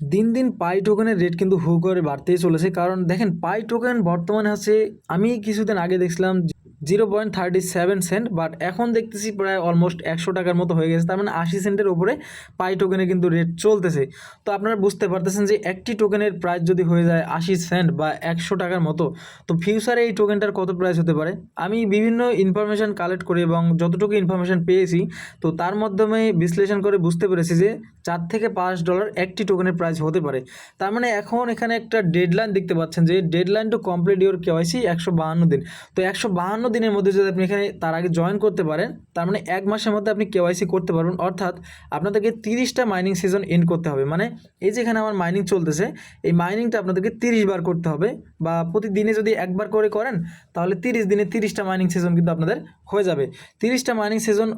দিন দিন পাই টোকেনের রেট কিন্তু হু করে বাড়তেই চলেছে। কারণ দেখেন, পাই টোকেন বর্তমানে হচ্ছে, আমি কিছুদিন আগে দেখছিলাম zero point thirty seven cent but এখন দেখতেছি প্রায় অলমোস্ট একশো টাকার মতো হয়ে গেছে। তার মানে আশি সেন্টের উপরে পাই টোকেনে কিন্তু রেট চলতেছে। তো আপনারা বুঝতে পারতেছেন যে একটি টোকেনের প্রাইস যদি হয়ে যায় আশি সেন্ট বা একশো টাকার মতো, তো ফিউচারে এই টোকেনটার কত প্রাইস হতে পারে? আমি বিভিন্ন ইনফরমেশান কালেক্ট করি এবং যতটুকু ইনফরমেশান পেয়েছি, তো তার মাধ্যমে বিশ্লেষণ করে বুঝতে পেরেছি যে চার থেকে পাঁচ ডলার একটি টোকেনের প্রাইস হতে পারে। তার মানে এখন এখানে একটা ডেডলাইন দেখতে পাচ্ছেন যে deadline to complete your KYC একশো বাহান্ন দিন। তো একশো বাহান্ন দিনের মধ্যে যদি আপনি এখানে তার আগে জয়েন করতে পারেন, তার মানে এক মাসের মধ্যে আপনি কেওয়াইসি করতে পারবেন, অর্থাৎ আপনাদেরকে তিরিশটা মাইনিং সিজন এন্ড করতে হবে। মানে এই যেখানে আমার মাইনিং চলতেছে, এই মাইনিংটা আপনাদেরকে তিরিশ বার করতে হবে বা প্রতিদিনে যদি একবার করে করেন, তাহলে তিরিশ দিনে তিরিশটা মাইনিং সিজন কিন্তু আপনাদের হয়ে যাবে। তিরিশটা মাইনিং সিজন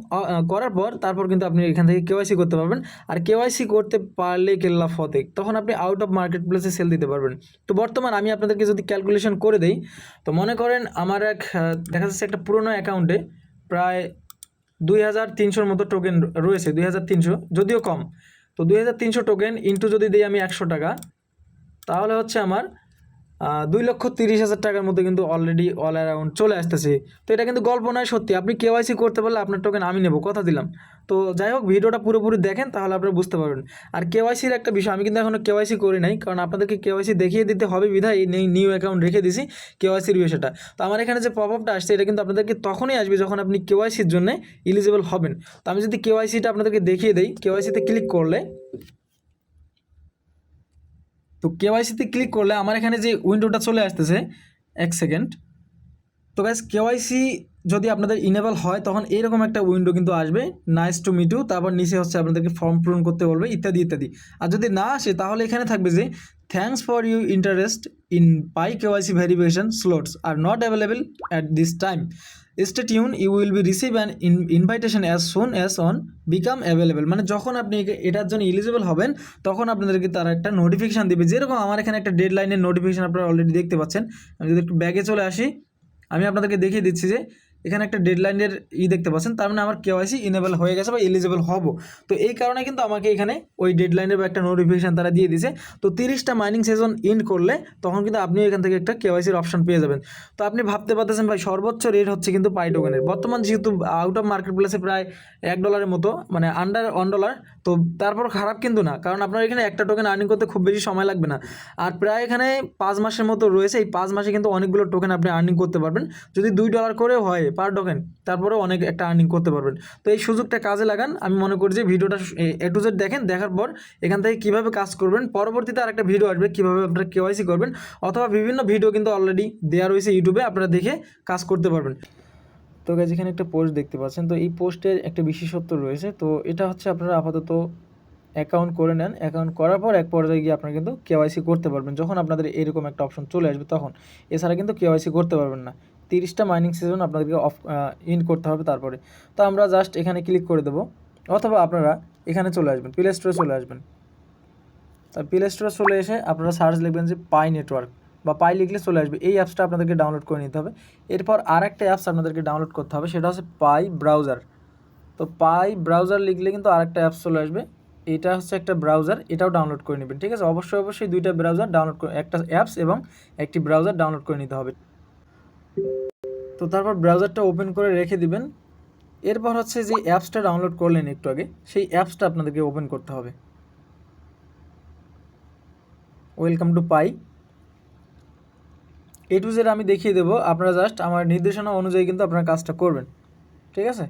করার পর তারপর কিন্তু আপনি এখান থেকে কেওয়াইসি করতে পারবেন। আর কেওয়াইসি করতে পারলে কেল্লা ফতেক তখন আপনি আউট অফ মার্কেট প্লেসে সেল দিতে পারবেন। তো বর্তমান আমি আপনাদেরকে যদি ক্যালকুলেশন করে দেই, তো মনে করেন আমার এক দেখা যাচ্ছে একটা পুরনো অ্যাকাউন্টে প্রায় দুই হাজার তিনশোর মতো টোকেন রয়েছে, দুই হাজার তিনশো, যদিও কম। তো দুই হাজার তিনশো টোকেন ইন্টু যদি দিই আমি একশো টাকা, তাহলে হচ্ছে আমার দুই লক্ষ তিরিশ হাজার টাকার মধ্যে কিন্তু অলরেডি অল অ্যারাউন্ড চলে আসতেছে। তো এটা কিন্তু গল্প নয়, সত্যি। আপনি কেওয়াইসি করতে পারলে আপনার টোকেন আমি নেব, কথা দিলাম। তো যাই হোক, ভিডিওটা পুরোপুরি দেখেন, তাহলে আপনারা বুঝতে পারবেন। আর কেওয়াইসির একটা বিষয়, আমি কিন্তু এখনও কেওয়াইসি করি নাই, কারণ আপনাদেরকে কেওয়াইসি দেখিয়ে দিতে হবে বিধায়, এই নিউ অ্যাকাউন্ট রেখে দিছি কেওয়াইসির বিষয়টা। তো আমার এখানে যে পপ আপটা আসছে, এটা কিন্তু আপনাদেরকে তখনই আসবে যখন আপনি কেওয়াইসির জন্য ইলিজিবল হবেন। তো আমি যদি কেওয়াইসিটা আপনাদেরকে দেখিয়ে দিই কেওয়াইসিতে ক্লিক করলে তো কেওয়াইসিতে ক্লিক করলে আমার এখানে যে উইন্ডোটা চলে আসতেছে, এক সেকেন্ড তো গ্যাস কেওয়াইসি যদি আপনাদের ইনেবল হয়, তখন এইরকম একটা উইন্ডো কিন্তু আসবে নাইস টু মিটু তারপর নিচে হচ্ছে আপনাদেরকে ফর্ম পূরণ করতে বলবে, ইত্যাদি ইত্যাদি। আর যদি না আসে, তাহলে এখানে থাকবে যে thanks for you interest in Pi KYC verification slots are not available at this time stay tune you will be receive an invitation as soon as on become available মানে যখন আপনি এটার জন্য এলিজিবল হবেন, তখন আপনাদেরকে তারা একটা নোটিফিকেশান দেবে। যেরকম আমার এখানে একটা ডেড লাইনের নোটিফিকেশান আপনারা অলরেডি দেখতে পাচ্ছেন। আমি যদি একটু ব্যাগে চলে আসি, আমি আপনাদেরকে দেখিয়ে দিচ্ছি যে এখানে একটা ডেডলাইনের ই দেখতে পাচ্ছেন, তার মানে আমার কেওয়াইসি ইনেবল হয়ে গেছে বা এলিজিবল হব। তো এই কারণে কিন্তু আমাকে এখানে ওই ডেডলাইনের বা একটা নোটিফিকেশান তারা দিয়ে দিয়েছে তো তিরিশটা মাইনিং সেশন ইন করলে তখন কিন্তু আপনি এখান থেকে একটা কেওয়াইসির অপশন পেয়ে যাবেন। তো আপনি ভাবতে পারতেছেন ভাই, সর্বোচ্চ রেট হচ্ছে কিন্তু পাই বর্তমান যেহেতু আউট অফ মার্কেট প্লেসে প্রায় এক ডলারের মতো মানে আন্ডার ওয়ান ডলার তো তারপর খারাপ কিন্তু না। কারণ আপনার এখানে একটা টোকেন আর্নিং করতে খুব বেশি সময় লাগবে না। আর প্রায় এখানে পাঁচ মাসের মতো রয়েছে। এই পাঁচ মাসে কিন্তু অনেকগুলো টোকেন আপনি আর্নিং করতে পারবেন। যদি দুই ডলার করেও হয় পার টোকেন তারপরেও অনেক একটা আর্নিং করতে পারবেন। তো এই সুযোগটা কাজে লাগান। আমি মনে করি যে ভিডিওটা এ টু জেড দেখেন, দেখার পর এখান থেকে কীভাবে কাজ করবেন, পরবর্তীতে আর একটা ভিডিও আসবে, কীভাবে আপনারা কেওয়াইসি করবেন, অথবা বিভিন্ন ভিডিও কিন্তু অলরেডি দেওয়া রয়েছে ইউটিউবে আপনারা দেখে কাজ করতে পারবেন। তো গাছ এখানে একটা পোস্ট দেখতে পাচ্ছেন। তো এই পোস্টের একটা বিশেষত্ব রয়েছে। তো এটা হচ্ছে আপনারা আপাতত অ্যাকাউন্ট করে নেন। অ্যাকাউন্ট করার পর এক পর্যায়ে গিয়ে আপনারা কিন্তু কেওয়াইসি করতে পারবেন। যখন আপনাদের এরকম একটা অপশন চলে আসবে তখন। এছাড়া কিন্তু কেওয়াইসি করতে পারবেন না। তিরিশটা মাইনিং সিজন আপনাদেরকে অফ ইন করতে হবে তারপরে। তো আমরা জাস্ট এখানে ক্লিক করে দেবো। অথবা আপনারা এখানে চলে আসবেন। প্লে স্টোরে চলে আসবেন। তা প্লে স্টোরে চলে এসে আপনারা সার্চ লিখবেন যে পাই নেটওয়ার্ক বা পাই লিখলে চলে আসবে। এই অ্যাপসটা আপনাদেরকে ডাউনলোড করে নিতে হবে। এরপর আর একটা অ্যাপস আপনাদেরকে ডাউনলোড করতে হবে, সেটা হচ্ছে পাই ব্রাউজার তো পাই ব্রাউজার লিখলে কিন্তু আরেকটা অ্যাপস চলে আসবে। এটা হচ্ছে একটা ব্রাউজার এটাও ডাউনলোড করে নেবেন, ঠিক আছে? অবশ্যই অবশ্যই দুইটা ব্রাউজার ডাউনলোড করে, একটা অ্যাপস এবং একটি ব্রাউজার ডাউনলোড করে নিতে হবে। তো তারপর ব্রাউজারটা ওপেন করে রেখে দিবেন। এরপর হচ্ছে যে অ্যাপসটা ডাউনলোড করলেন একটু আগে, সেই অ্যাপসটা আপনাদেরকে ওপেন করতে হবে। Welcome to Pi A to Z আমি দেখিয়ে দেবো। আপনারা জাস্ট আমার নির্দেশনা অনুযায়ী কিন্তু আপনারা কাজটা করবেন। ঠিক আছে?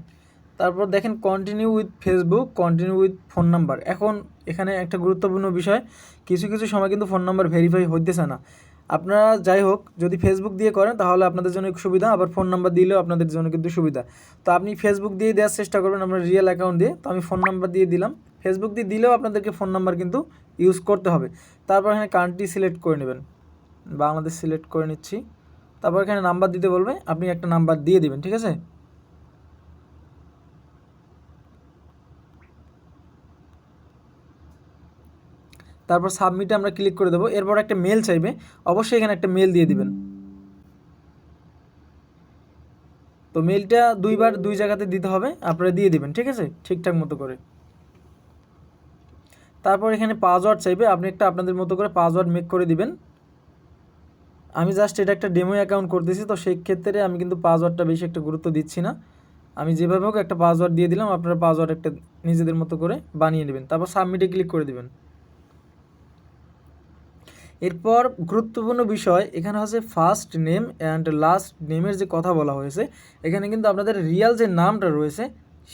তারপর দেখেন continue with Facebook continue with phone number এখন এখানে একটা গুরুত্বপূর্ণ বিষয়, কিছু কিছু সময় কিন্তু ফোন নাম্বার ভেরিফাই হইতেছে না। আপনারা যাই হোক, যদি ফেসবুক দিয়ে করেন, তাহলে আপনাদের জন্য সুবিধা, আবার ফোন নাম্বার দিলেও আপনাদের জন্য কিন্তু সুবিধা। তো আপনি ফেসবুক দিয়ে দেওয়ার চেষ্টা করবেন আপনার রিয়েল অ্যাকাউন্ট দিয়ে। তো আমি ফোন নাম্বার দিয়ে দিলাম। ফেসবুক দিয়ে দিলেও আপনাদেরকে ফোন নাম্বার কিন্তু ইউজ করতে হবে। তারপর এখানে কান্ট্রি সিলেক্ট করে নেবেন। বাংলাদেশ সিলেক্ট করে নিচ্ছি। তারপর এখানে নাম্বার দিতে বলবে, আপনি একটা নাম্বার দিয়ে দিবেন, ঠিক আছে? তারপর সাবমিটে আমরা ক্লিক করে দেবো। এরপর একটা মেল চাইবে, অবশ্যই এখানে একটা মেল দিয়ে দিবেন। তো মেলটা দুইবার দুই জায়গাতে দিতে হবে, আপনারা দিয়ে দিবেন, ঠিক আছে? ঠিকঠাক মতো করে। তারপর এখানে পাসওয়ার্ড চাইবে, আপনি একটা আপনাদের মতো করে পাসওয়ার্ড মেক করে দিবেন। আমি জাস্ট এটা একটা ডেমো অ্যাকাউন্ট করতেছি, তো সেই ক্ষেত্রে আমি কিন্তু পাসওয়ার্ডটা বেশি একটা গুরুত্ব দিচ্ছি না। আমি যেভাবে হোক একটা পাসওয়ার্ড দিয়ে দিলাম, আপনারা পাসওয়ার্ড একটা নিজেদের মতো করে বানিয়ে নেবেন। তারপর সাবমিটে ক্লিক করে দিবেন। এরপর গুরুত্বপূর্ণ বিষয়, এখানে হচ্ছে ফার্স্ট নেম অ্যান্ড লাস্ট নেমের যে কথা বলা হয়েছে, এখানে কিন্তু আপনাদের রিয়াল যে নামটা রয়েছে,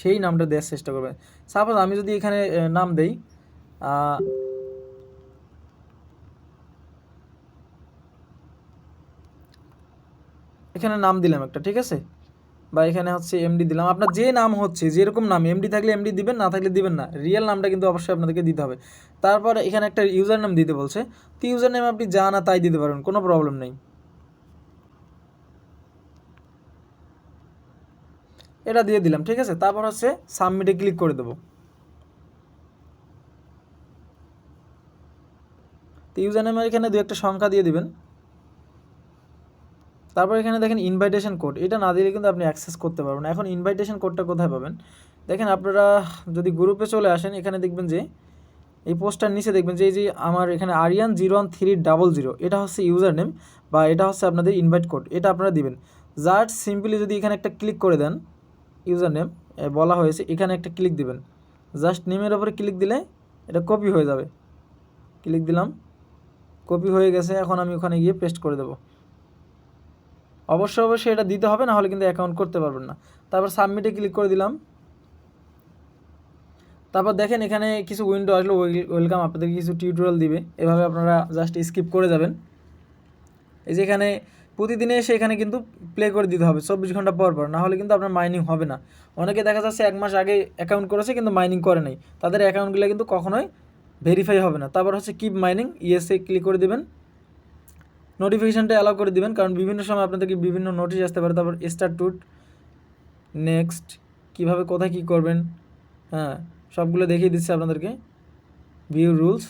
সেই নামটা দেওয়ার চেষ্টা করবেন। সাপোজ আমি যদি এখানে নাম দেই এখানে নাম দিলাম একটা, ঠিক আছে? বা এখানে হচ্ছে এমডি দিলাম। আপনার যে নাম হচ্ছে, যেরকম নাম এমডি থাকলে এমডি দিবেন, না থাকলে দিবেন না রিয়েল নামটা কিন্তু অবশ্যই আপনাদেরকে দিতে হবে। তারপর এখানে একটা ইউজার নাম দিতে বলছে। তো ইউজার নেম আপনি যা না তাই দিতে পারবেন, কোনো প্রবলেম নেই। এটা দিয়ে দিলাম, ঠিক আছে? তারপর হচ্ছে সাবমিটে ক্লিক করে দেবো। তো ইউজার নেমের এখানে দু একটা সংখ্যা দিয়ে দিবেন। তারপর এখানে দেখেন ইনভাইটেশন কোড এটা না দিলে কিন্তু আপনি অ্যাক্সেস করতে পারবেন এখন ইনভাইটেশন কোডটা কোথায় পাবেন? দেখেন আপনারা যদি গ্রুপে চলে আসেন, এখানে দেখবেন যে, এই পোস্টার নিচে দেখবেন যে, এই যে আমার এখানে Ariyan zero one three double zero এটা হচ্ছে ইউজার নেম বা এটা হচ্ছে আপনাদের ইনভাইট কোড এটা আপনারা দিবেন। জাস্ট সিম্পলি যদি এখানে একটা ক্লিক করে দেন ইউজার নেম বলা হয়েছে, এখানে একটা ক্লিক দিবেন। জাস্ট নেমের ওপরে ক্লিক দিলে এটা কপি হয়ে যাবে। ক্লিক দিলাম কপি হয়ে গেছে, এখন আমি ওখানে গিয়ে পেস্ট করে দেবো। অবশ্যই অবশ্যই এটা দিতে হবে না হলে কিন্তু অ্যাকাউন্ট করতে পারবেন না। তারপর সাবমিটে ক্লিক করে দিলাম। তারপর দেখেন এখানে কিছু উইন্ডো আসলো ওয়েলকাম আপনাদেরকে কিছু টিউটোরিয়াল দিবে। এভাবে আপনারা জাস্ট স্কিপ করে যাবেন। এই যে এখানে প্রতিদিনে এসে এখানে কিন্তু প্লে করে দিতে হবে, চব্বিশ ঘণ্টা পর পর, না হলে কিন্তু আপনার মাইনিং হবে না। অনেকে দেখা যাচ্ছে এক মাস আগে অ্যাকাউন্ট করেছে, কিন্তু মাইনিং করে নাই। তাদের অ্যাকাউন্টগুলো কিন্তু কখনোই ভেরিফাই হবে না। তারপর হচ্ছে কিপ মাইনিং ইএসএ ক্লিক করে দিবেন। নোটিফিকেশানটা অ্যালাউ করে দিবেন, কারণ বিভিন্ন সময় আপনাদেরকে বিভিন্ন নোটিশ আসতে পারে, তারপর স্টার্ট টুট নেক্সট কীভাবে, কোথায় কী করবেন হ্যাঁ সবগুলো দেখিয়ে দিচ্ছে আপনাদেরকে ভিউ রুলস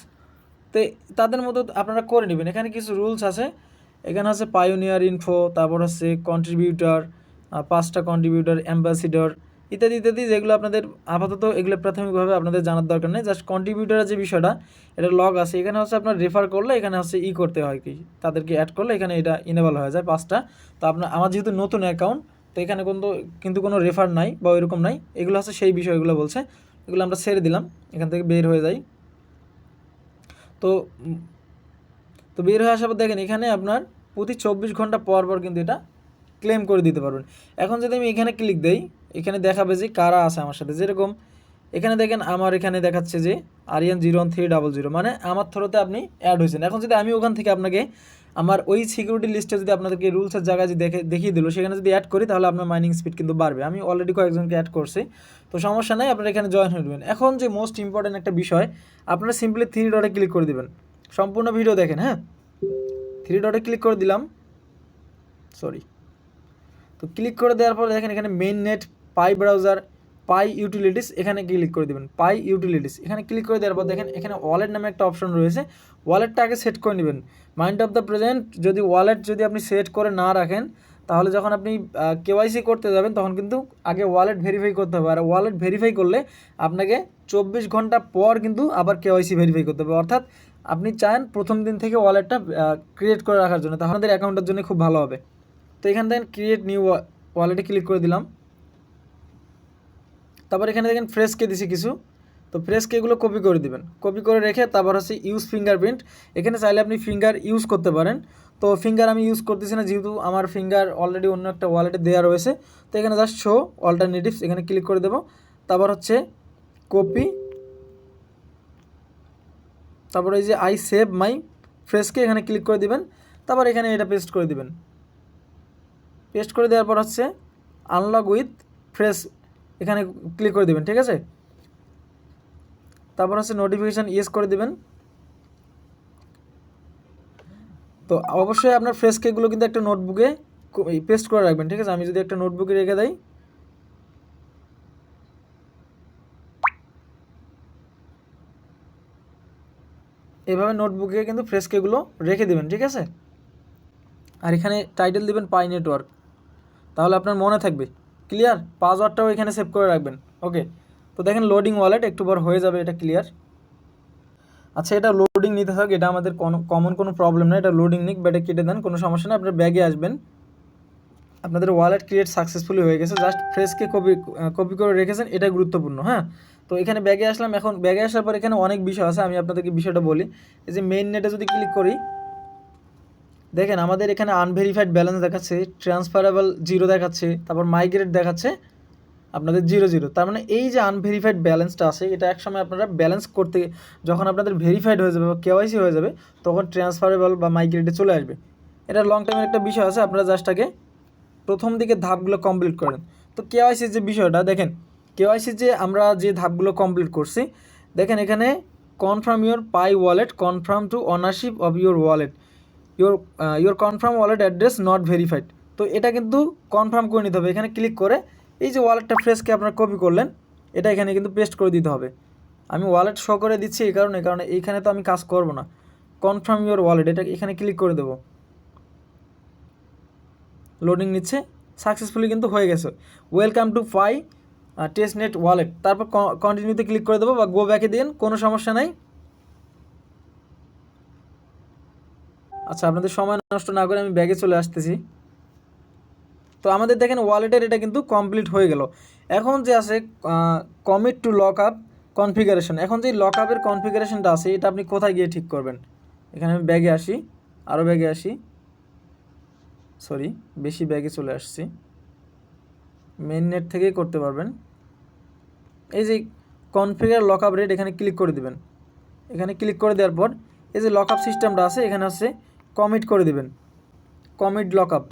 তো তাদের মতো আপনারা করে নেবেন। এখানে কিছু রুলস আছে, এখানে আছে পায়োনিয়ার ইনফো তারপর হচ্ছে কন্ট্রিবিউটার পাঁচটা কন্ট্রিবিউটার অ্যাম্বাসিডর ইত্যাদি ইত্যাদি, যেগুলো আপনাদের আপাতত এগুলো প্রাথমিকভাবে আপনাদের জানার দরকার নেই। জাস্ট কন্ট্রিবিউটারের যে বিষয়টা, এটা লগ আছে। এখানে হচ্ছে আপনার রেফার করলে এখানে হচ্ছে ই করতে হয় কি, তাদেরকে অ্যাড করলে এখানে এটা ইনেবল হয়ে যায় পাঁচটা। তো আপনার, আমার যেহেতু নতুন অ্যাকাউন্ট তো এখানে কিন্তু কিন্তু কোনো রেফার নাই বা ওইরকম নাই। এগুলো হচ্ছে সেই বিষয়গুলো বলছে। এগুলো আমরা ছেড়ে দিলাম। এখান থেকে বের হয়ে যাই। তো তো বের হয়ে আসার পর দেখেন, এখানে আপনার প্রতি চব্বিশ ঘণ্টা পর পর কিন্তু এটা ক্লেম করে দিতে পারবেন। এখন যদি আমি এখানে ক্লিক দেই এখানে দেখাবে যে কারা আছে আমার সাথে। যেরকম এখানে দেখেন আমার এখানে দেখাচ্ছে যে Ariyan zero one three double zero মানে আমার থ্রোতে আপনি অ্যাড হয়েছেন। এখন যদি আমি ওখান থেকে আপনাকে আমার ওই সিকিউরিটি লিস্টে যদি আপনাদেরকে রুলসের জায়গায় যদি দেখে, দেখিয়ে দিল, সেখানে যদি অ্যাড করি, তাহলে আপনার মাইনিং স্পিড কিন্তু বাড়বে। আমি অলরেডি কয়েকজনকে অ্যাড করছি। তো সমস্যা নাই, আপনারা এখানে জয়েন হয়ে এখন যে মোস্ট ইম্পর্ট্যান্ট একটা বিষয়, আপনারা সিম্পলি থ্রি ডটে ক্লিক করে দিবেন। সম্পূর্ণ ভিডিও দেখেন হ্যাঁ? থ্রি ডটে ক্লিক করে দিলাম। সরি তো ক্লিক করে দেওয়ার পর দেখেন এখানে main net Pi browser Pi utilities এখানে ক্লিক করে দেবেন। পাই ইউটিলিটিস এখানে ক্লিক করে দেওয়ার পর দেখেন এখানে ওয়ালেট নামে একটা অপশন রয়েছে। ওয়ালেটটা আগে সেট করে নেবেন। মাইন্ড অফ দ্য প্রেজেন্ট যদি ওয়ালেট যদি আপনি সেট করে না রাখেন, তাহলে যখন আপনি কেওয়াইসি করতে যাবেন, তখন কিন্তু আগে ওয়ালেট ভেরিফাই করতে হবে। আর ওয়ালেট ভেরিফাই করলে আপনাকে চব্বিশ ঘণ্টা পর কিন্তু আবার কেওয়াইসি ভেরিফাই করতে হবে। অর্থাৎ আপনি চান প্রথম দিন থেকে ওয়ালেটটা ক্রিয়েট করে রাখার জন্য। তাহলে আমাদের অ্যাকাউন্টের জন্য খুব ভালো হবে। তো এখান থেকে ক্রিয়েট নিউ ওয়ালেটে ক্লিক করে দিলাম। তারপর এখানে দেখেন ফ্রেশকে দিছি কিছু। তো ফ্রেশকে এগুলো কপি করে দিবেন। কপি করে রেখে তারপর হচ্ছে ইউজ ফিঙ্গারপ্রিন্ট এখানে চাইলে আপনি ফিঙ্গার ইউজ করতে পারেন। তো ফিঙ্গার আমি ইউজ করতেছি না, যেহেতু আমার ফিঙ্গার অলরেডি অন্য একটা ওয়ালেটে দেওয়া রয়েছে। তো এখানে জাস্ট শো অল্টারনেটিভস এখানে ক্লিক করে দেবো। তারপর হচ্ছে কপি তারপর এই যে আই সেভ মাই ফ্রেশকে এখানে ক্লিক করে দিবেন। তারপর এখানে এটা পেস্ট করে দিবেন। পেস্ট করে দেওয়ার পর হচ্ছে আনলক উইথ ফ্রেশ এখানে ক্লিক করে দেবেন, ঠিক আছে? তারপর হচ্ছে নোটিফিকেশান ইয়েস করে দেবেন। তো অবশ্যই আপনার ফ্রেশ কেকগুলো কিন্তু একটা নোটবুকে পেস্ট করে রাখবেন, ঠিক আছে? আমি যদি একটা নোটবুকে রেখে দেয় এভাবে নোটবুকে কিন্তু ফ্রেশ কেকগুলো রেখে দেবেন, ঠিক আছে? আর এখানে টাইটেল দিবেন পাই নেটওয়ার্ক তাহলে আপনার মনে থাকবে। ক্লিয়ার পাসওয়ার্ডটাও এখানে সেভ করে রাখবেন। ওকে তো দেখেন লোডিং ওয়ালেট একটু পর হয়ে যাবে, এটা ক্লিয়ার আচ্ছা এটা লোডিং নিতে থাক, এটা আমাদের কোনো কমন কোনো প্রবলেম না, এটা লোডিং নিক বা এটা কেটে দেন, কোনো সমস্যা না আপনার ব্যাগে আসবেন। আপনাদের ওয়ালেট ক্রিয়েট সাকসেসফুলি হয়ে গেছে জাস্ট ফ্রেশকে কপি কপি করে রেখেছেন এটা গুরুত্বপূর্ণ হ্যাঁ? তো এখানে ব্যাগে আসলাম, এখন ব্যাগে আসার পর এখানে অনেক বিষয় আছে, আমি আপনাদেরকে বিষয়টা বলি। এই যে মেইন নেটে যদি ক্লিক করি দেখেন আমাদের এখানে আনভেরিফাইড ব্যালেন্স দেখাচ্ছে ট্রান্সফারেবল জিরো দেখাচ্ছে, তারপর মাইগ্রেট দেখাচ্ছে, আপনাদের জিরো জিরো তার মানে এই যে আনভেরিফাইড ব্যালেন্সটা আছে, এটা একসময় আপনারা ব্যালেন্স করতে, যখন আপনাদের ভেরিফাইড হয়ে যাবে বা কেওয়াইসি হয়ে যাবে, তখন ট্রান্সফারেবল বা মাইগ্রেটে চলে আসবে। এটা লং টাইমের একটা বিষয় আছে, আপনারা জাস্টটাকে প্রথম দিকে ধাপগুলো কমপ্লিট করেন। তো কেওয়াইসির যে বিষয়টা, দেখেন কেওয়াইসি যে আমরা যে ধাপগুলো কমপ্লিট করছি, দেখেন এখানে confirm your Pi wallet confirm to ownership of your wallet your your confirm wallet address not verified তো এটা কিন্তু কনফার্ম করে নিতে হবে। এখানে ক্লিক করে এই যে ওয়ালেটটা ফ্রেশকে আপনারা কপি করলেন, এটা এখানে কিন্তু পেস্ট করে দিতে হবে। আমি ওয়ালেট শো করে দিচ্ছি এই কারণে, কারণ এইখানে তো আমি কাজ করব না। কনফার্ম ইউর ওয়ালেট এটা এখানে ক্লিক করে দেবো। লোডিং নিচ্ছে সাকসেসফুলি কিন্তু হয়ে গেছে। Welcome to Pi test net wallet তারপর কন্টিনিউতে ক্লিক করে দেবো বা গো ব্যাকে দিন, কোনো সমস্যা নাই। আচ্ছা আপনাদের সময় নষ্ট না করে আমি ব্যাগে চলে আসতেছি। তো আমাদের দেখেন ওয়ালেটের এটা কিন্তু কমপ্লিট হয়ে গেল। এখন যে আছে commit to lock up configuration এখন যে লক আপের কনফিগারেশনটা আছে, এটা আপনি কোথায় গিয়ে ঠিক করবেন? এখানে আমি ব্যাগে আসি আরও ব্যাগে আসি। সরি বেশি ব্যাগে চলে আসছি। মেন নেট থেকেই করতে পারবেন। এই যে কনফিগার লক আপ রেট এখানে ক্লিক করে দিবেন। এখানে ক্লিক করে দেওয়ার পর, এই যে লক আপ সিস্টেমটা আছে, এখানে হচ্ছে কমিট করে দিবেন। কমিট লক আপ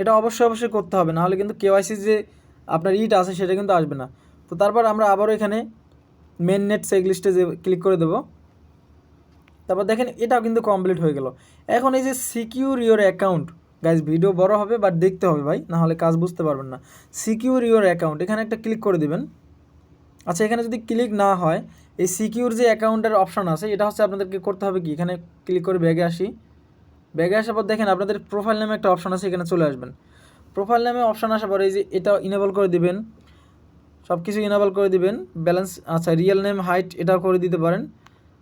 এটা অবশ্যই অবশ্যই করতে হবে, নাহলে কিন্তু কেওয়াইসি যে আপনার ইটা আছে সেটা কিন্তু আসবে না। তো তারপর আমরা আবারও এখানে মেন নেট সেগ লিস্টে যে ক্লিক করে দেবো। তারপর দেখেন এটাও কিন্তু কমপ্লিট হয়ে গেল। এখন এই যে secure your account guys video বড় হবে বাট দেখতে হবে ভাই, নাহলে কাজ বুঝতে পারবেন না। সিকিউর ইওর অ্যাকাউন্ট এখানে একটা ক্লিক করে দিবেন। আচ্ছা এখানে যদি ক্লিক না হয়, এই সিকিউর যে অ্যাকাউন্টের অপশান আছে, এটা হচ্ছে আপনাদেরকে করতে হবে কি? এখানে ক্লিক করে ব্যাগে আসি। ব্যাগে আসার পর দেখেন আপনাদের প্রোফাইল নামে একটা অপশান আছে, এখানে চলে আসবেন। প্রোফাইল নামে অপশান আসার পর এই যে এটা ইনেবল করে দিবেন। সব কিছু ইনেবল করে দিবেন। ব্যালেন্স আচ্ছা রিয়েল নেম হাইট এটাও করে দিতে পারেন।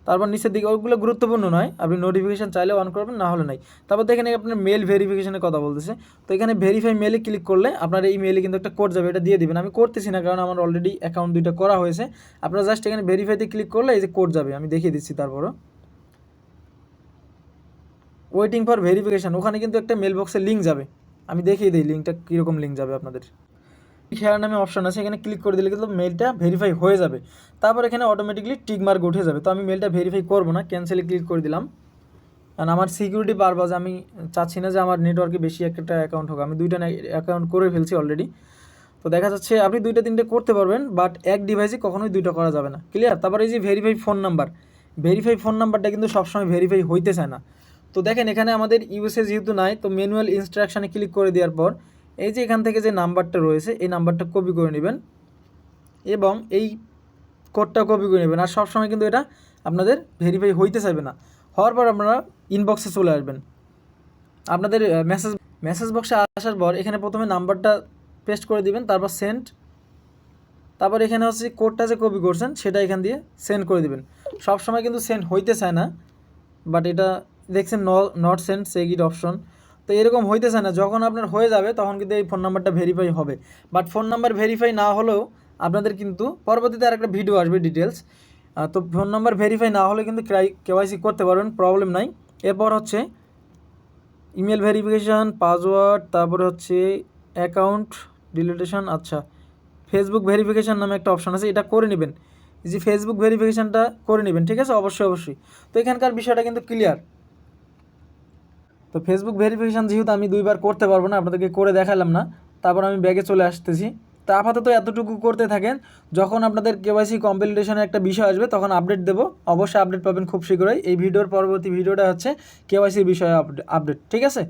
তারপর নিচের দিকে, ওগুলো গুরুত্বপূর্ণ নয়। আপনি নোটিফিকেশান চাইলে অন করবেন, না হলে নাই। তারপর দেখেন আপনার মেল ভেরিফিকেশনের কথা বলতেছে। তো এখানে ভেরিফাই মেলে ক্লিক করলে আপনার এই মেলে কিন্তু একটা কোড যাবে, এটা দিয়ে দিবেন। আমি করতেছি না, কারণ আমার অলরেডি অ্যাকাউন্ট দুইটা করা হয়েছে। আপনারা জাস্ট এখানে ভেরিফাইতে ক্লিক করলে এই যে কোড যাবে, আমি দেখিয়ে দিচ্ছি তারপরও। ওয়েটিং ফর ভেরিফিকেশান ওখানে কিন্তু একটা মেল বক্সের লিঙ্ক যাবে। আমি দেখিয়ে দিই লিঙ্কটা কীরকম লিঙ্ক যাবে আপনাদের। খেয়ার নামে অপশন আছে, এখানে ক্লিক করে দিলে কিন্তু মেলটা ভেরিফাই হয়ে যাবে। তারপর এখানে অটোমেটিকলি টিকমার্ক উঠে যাবে। তো আমি মেলটা ভেরিফাই করব না ক্যান্সেলে ক্লিক করে দিলাম। কারণ আমার সিকিউরিটি পারপাস আমি চাচ্ছি না যে আমার নেটওয়ার্কে বেশি একটা অ্যাকাউন্ট হোক। আমি দুইটা অ্যাকাউন্ট করে ফেলছি অলরেডি তো দেখা যাচ্ছে আপনি দুইটা তিনটে করতে পারবেন বাট এক ডিভাইসে কখনোই দুইটা করা যাবে না। ক্লিয়ার তারপর এই যে verify phone number verify phone নাম্বারটা কিন্তু সবসময় ভেরিফাই হইতে চায় না। তো দেখেন, এখানে আমাদের ইউএসএ যেহেতু নাই, তো ম্যানুয়াল ইনস্ট্রাকশানে ক্লিক করে দেওয়ার পর এই যে এখান থেকে যে নাম্বারটা রয়েছে, এই নাম্বারটা কপি করে নেবেন এবং এই কোডটা কপি করে নেবেন। আর সবসময় কিন্তু এটা আপনাদের ভেরিফাই হইতে চাইবে না। হওয়ার পর আপনারা ইনবক্সে চলে আসবেন। আপনাদের মেসেজ মেসেজ বক্সে আসার পর এখানে প্রথমে নাম্বারটা পেস্ট করে দিবেন, তারপর সেন্ড তারপর এখানে হচ্ছে কোডটা যে কপি করছেন, সেটা এখান দিয়ে সেন্ড করে দিবেন। সব সময় কিন্তু সেন্ড হইতে চায় না বাট এটা দেখছেন নট সেন্ড সেগিট অপশন তো এরকম হইতেছে না, যখন আপনার হয়ে যাবে তখন কিন্তু এই ফোন নাম্বারটা ভেরিফাই হবে। বাট ফোন নাম্বার ভেরিফাই না হলেও আপনাদের কিন্তু পরবর্তীতে আর একটা ভিডিও আসবে ডিটেলস তো ফোন নাম্বার ভেরিফাই না হলে কিন্তু ক্রাই কেওয়াইসি করতে পারবেন প্রবলেম নাই। এরপর হচ্ছে ইমেল ভেরিফিকেশান পাসওয়ার্ড তারপরে হচ্ছে অ্যাকাউন্ট ডিলিটেশন আচ্ছা ফেসবুক ভেরিফিকেশান নামে একটা অপশান আছে, এটা করে নেবেন। যে ফেসবুক ভেরিফিকেশানটা করে নেবেন, ঠিক আছে? অবশ্যই অবশ্যই। তো এখানকার বিষয়টা কিন্তু ক্লিয়ার তো ফেসবুক ভেরিফিকেশান যেহেতু আমি দুইবার করতে পারব না, আপনাদেরকে করে দেখালাম না, তারপর আমি ব্যাগে চলে আসতেছি। তা আপাতত এতটুকু করতে থাকেন, যখন আপনাদের কেওয়াইসি কম্পিলিটেশনের একটা বিষয় আসবে, তখন আপডেট দেবো। অবশ্যই আপডেট পাবেন খুব শীঘ্রই। এই ভিডিওর পরবর্তী ভিডিওটা হচ্ছে কেওয়াইসির বিষয়ে আপডেট ঠিক আছে?